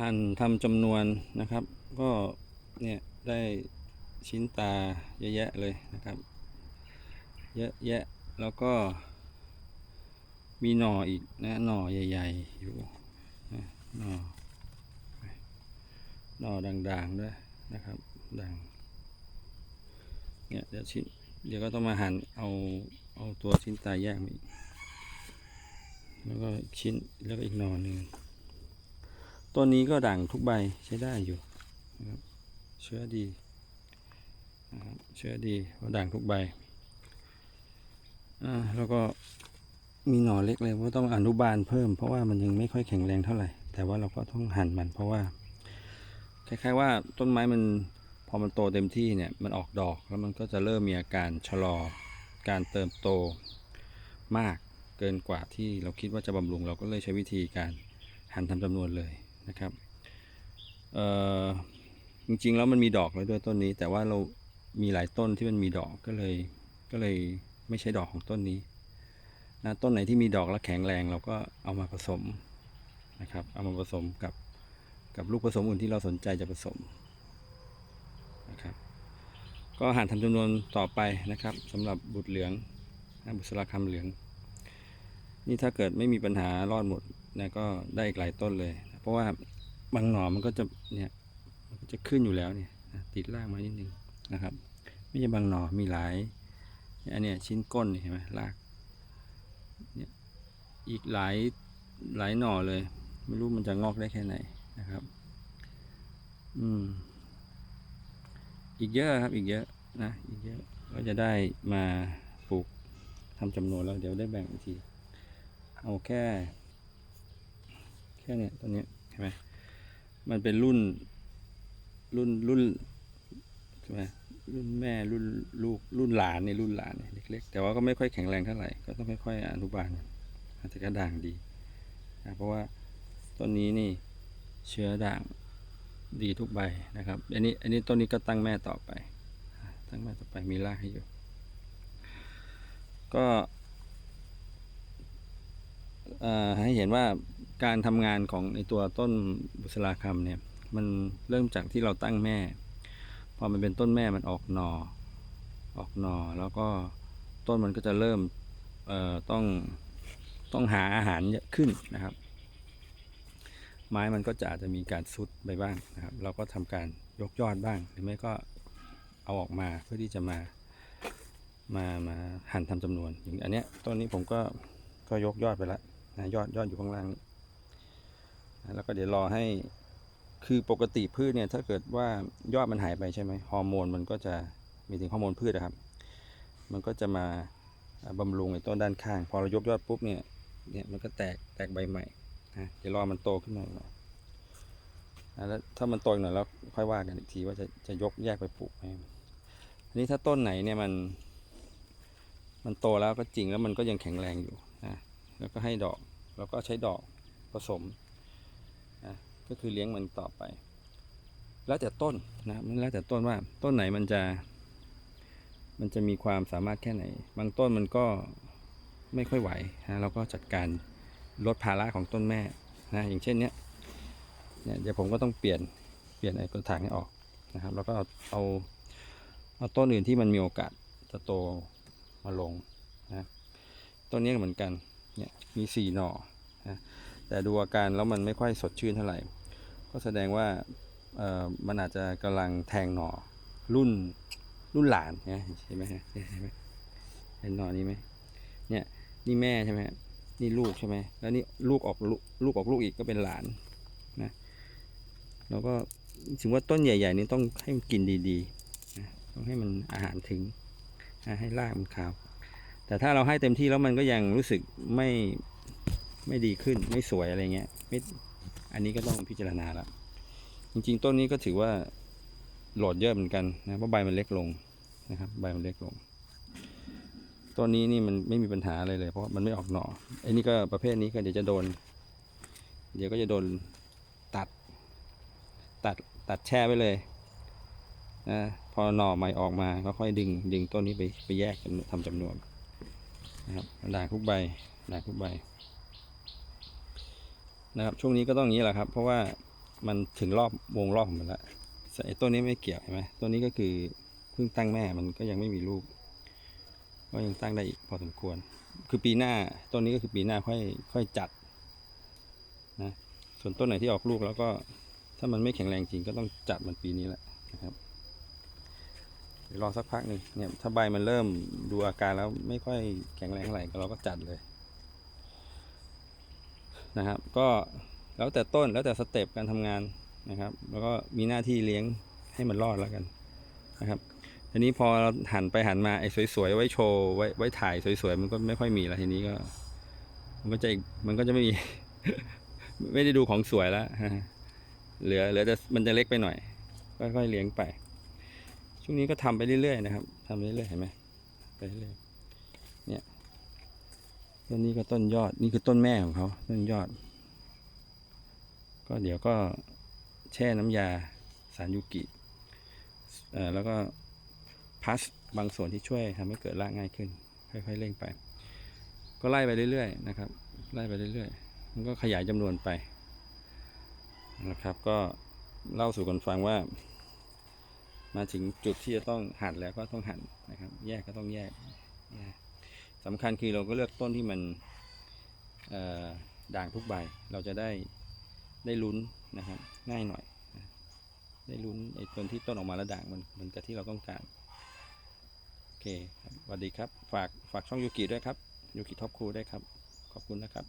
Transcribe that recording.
หั่นทำจำนวนนะครับ ก็เนี่ยได้ชิ้นตาเยอะแยะเลยนะครับ เยอะแยะแล้วก็มีหน่ออีกนะหน่อใหญ่ๆอยู่นะหน่อหน่อด่างๆด้วยนะครับด่างเนี่ยเดี๋ยวชิ้นเดี๋ยวก็ต้องมาหั่นเอาเอาตัวชิ้นตาแยกมาอีกแล้วก็ชิ้นแล้วก็อีกหน่อหนึ่ง ต้นนี้ก็ด่างทุกใบใช้ได้อยู่นะครับเชื้อดีนะครับเชื้อดีเพราะด่างทุกใบอ่าแล้วก็มีหน่อเล็กเลยว่าต้องอนุบาลเพิ่มเพราะว่ามันยังไม่ค่อยแข็งแรงเท่าไหร่ แต่ว่าเราก็ต้องหั่นมันเพราะว่า คล้ายๆว่าต้นไม้มันพอมันโตเต็มที่เนี่ยมันออกดอกแล้วมันก็จะเริ่มมีอาการชะลอการเติบโตมากเกินกว่าที่เราคิดว่าจะบำรุงเราก็เลยใช้วิธีการหั่นทำจำนวนเลย นะครับเอ่อจริงๆแล้วมันมีดอกแล้วด้วยต้นนี้ แต่ว่าเรามีหลายต้นที่มันมีดอกก็เลยก็เลยไม่ใช่ดอกของต้นนี้นะต้นไหนที่มีดอกและแข็งแรงเราก็เอามาผสมนะครับ เอามาผสมกับกับลูกผสมอื่นที่เราสนใจจะผสมนะครับก็หันทำจำนวนต่อไปนะครับสำหรับบุตรเหลืองบุษราคำเหลือง นี่ถ้าเกิดไม่มีปัญหารอดหมดนะก็ได้อีกหลายต้นเลย เพราะว่าบางหน่อมันก็จะเนี่ยมันจะขึ้นอยู่แล้วเนี่ยติดล่างมานิดนึงนะครับ ไม่ใช่บางหน่อมีหลายอันเนี้ยชิ้นก้นเห็นไหมรากเนี่ยอีกหลายหลายหน่อเลย ไม่รู้มันจะงอกได้แค่ไหนนะครับ อืม อีกเยอะครับอีกเยอะนะอีกเยอะก็จะได้มาปลูกทำจำนวนแล้วเดี๋ยวได้แบ่งอีกที เอาแค่ แค่เนี้ยตัวเนี้ยเห็นไหมมันเป็นรุ่น รุ่นรุ่นใช่ไหมรุ่นแม่รุ่นลูกรุ่นหลานเนี่รุ่นหลานเนี่ยเล็กๆแต่ว่าก็ไม่ค่อยแข็งแรงเท่าไหร่ก็ต้องค่อยๆอนุบาลอาจจะกระด่างดีนะเพราะว่าต้นนี้นี่เชื้อด่างดีทุกใบนะครับ อันนี้อันนี้ต้นนี้ก็ตั้งแม่ต่อไป ตั้งแม่ต่อไปมีรากให้อยู่ ก็ให้เห็นว่า การทำงานของในตัวต้นบุษราคำเนี่ยมันเริ่มจากที่เราตั้งแม่ พอมันเป็นต้นแม่มันออกหนอ่อออกหน่อแล้วก็ต้นมันก็จะเริ่มเอ่อต้องต้องหาอาหารเยอะขึ้นนะครับ ไม้มันก็จะอาจจะมีการซุดไปบ้างนะครับ เราก็ทำการยกยอดบ้าง หรือไม่ก็เอาออกมาเพื่อที่จะมามามาหั่นทำจำนวนอย่างอันเนี้ยต้นนี้ผมก็ก็ยกยอดไปแล้วนะยอดยอดอยู่ข้างล่างนี้ แล้วก็เดี๋ยวรอให้คือปกติพืชเนี่ยถ้าเกิดว่ายอดมันหายไปใช่ไหมฮอร์โมนมันก็จะมีถึงฮอร์โมนพืชนะครับ มันก็จะมาอ่าบำรุงไอ้ต้นด้านข้าง พอเรายกยอดปุ๊บเนี่ยเนี่ยมันก็แตกแตกใบใหม่นะเดี๋ยวรอมันโตขึ้นมาหน่อยแล้วถ้ามันโตหน่อยแล้วค่อยว่ากันอีกทีว่าจะจะยกแยกไปปลูกไหมอันนี้ถ้าต้นไหนเนี่ยมัน มันโตแล้วก็จริงแล้วมันก็ยังแข็งแรงอยู่นะแล้วก็ให้ดอก แล้วก็ใช้ดอกผสม ก็คือเลี้ยงมันต่อไป แล้วแต่ต้นนะมันแล้วแต่ต้นว่าต้นไหนมันจะ มันจะมีความสามารถแค่ไหน บางต้นมันก็ไม่ค่อยไหวนะเราก็จัดการลดภาระของต้นแม่นะอย่างเช่นเนี้ยเนี่ยเดี๋ยวผมก็ต้องเปลี่ยนเปลี่ยนไอ้กระถางให้ออกนะครับ แล้วก็เอาเอาเอาต้นอื่นที่มันมีโอกาสจะโตมาลงนะต้นนี้เหมือนกันเนี่ยมีสี่หน่อนะ แต่ดูอาการแล้วมันไม่ค่อยสดชื่นเท่าไหร่ ก็แสดงว่ามันอาจจะกำลังแทงหน่อรุ่นรุ่นหลานนะเห็นไหมฮะเห็นไหมเห็นหนอนนี้ไหมเนี่ยนี่แม่ใช่ไหมนี่ลูกใช่ไหมแล้วนี่ลูกออกลูกลูกออกลูกอีกก็เป็นหลานนะแล้วก็ถึงว่าต้นใหญ่ ๆ นี่ต้องให้มันกินดีๆนะต้องให้มันอาหารถึงนะให้รากมันขาว แต่ถ้าเราให้เต็มที่แล้วมันก็ยังรู้สึกไม่ ไม่ดีขึ้นไม่สวยอะไรเงี้ยไม่อันนี้ก็ต้องพิจารณาแล้วจริง ๆ ต้นนี้ก็ถือว่าโหลดเยอะเหมือนกันนะเพราะใบมันเล็กลงนะครับ ใบมันเล็กลงต้นนี้นี่มันไม่มีปัญหาอะไรเลย เพราะมันไม่ออกหน่อไอ้นี่ก็ประเภทนี้ก็เดี๋ยวจะโดน เดี๋ยวก็จะโดนตัด ตัดตัดแช่ไว้เลยนะพอหน่อใหม่ออกมาก็ค่อยดึงดึงต้นนี้ไปไปแยกทำจำนวนนะครับด่างทุกใบด่างทุกใบ นะครับช่วงนี้ก็ต้องอย่างนี้แหละครับ เพราะว่ามันถึงรอบวงรอบของมันละแต่ไอ้ต้นนี้ไม่เกี่ยวเห็นไหมต้นนี้ก็คือเพิ่งตั้งแม่มันก็ยังไม่มีลูกก็ยังตั้งได้อีกพอสมควร คือปีหน้าต้นนี้ก็คือปีหน้าค่อยค่อยจัดนะส่วนต้นไหนที่ออกลูกแล้วก็ถ้ามันไม่แข็งแรงจริงก็ต้องจัดมันปีนี้แหละนะครับรอสักพักหนึ่งเนี่ยถ้าใบมันเริ่มดูอาการแล้วไม่ค่อยแข็งแรงเท่าไหร่เราก็จัดเลย นะครับ ก็แล้วแต่ต้นแล้วแต่สเต็ปการทำงานนะครับ แล้วก็มีหน้าที่เลี้ยงให้มันรอดแล้วกันนะครับทีนี้พอเราหันไปหันมาไอ้สวยๆไว้โชว์ไว้ไว้ถ่ายสวยๆมันก็ไม่ค่อยมีแล้วทีนี้ก็มันก็จะมันก็จะไม่มี ไม่ได้ดูของสวยแล้วเหลือเหลือแต่มันจะเล็กไปหน่อย ค่อยๆเลี้ยงไป ช่วงนี้ก็ทำไปเรื่อยๆนะครับทำไปเรื่อยๆเห็นไหมไปเรื่อยๆเนี่ย ต้นนี้ก็ต้นยอดนี่คือต้นแม่ของเขาต้นยอด ก็เดี๋ยวก็แช่น้ำยาสารยูกิแล้วก็พัสบางส่วนที่ช่วยทำให้เกิดรากง่ายขึ้น ค่อยๆเร่งไป ก็ไล่ไปเรื่อยๆนะครับ ไล่ไปเรื่อยๆ มันก็ขยายจำนวนไปนะครับ ก็เล่าสู่กันฟังว่า มาถึงจุดที่จะต้องหั่นแล้วก็ต้องหั่นนะครับ แยกก็ต้องแยกแยก สำคัญคือเราก็เลือกต้นที่มันด่างทุกใบ เราจะได้ได้ลุ้นนะครับง่ายหน่อย ได้ลุ้นไอ้ต้นที่ต้นออกมาแล้วด่างมันมันกับที่เราต้องการ โอเคสวัสดีครับ ฝากฝากช่องยูกิด้วยครับยูกิท็อปคูด้วยครับ ขอบคุณนะครับ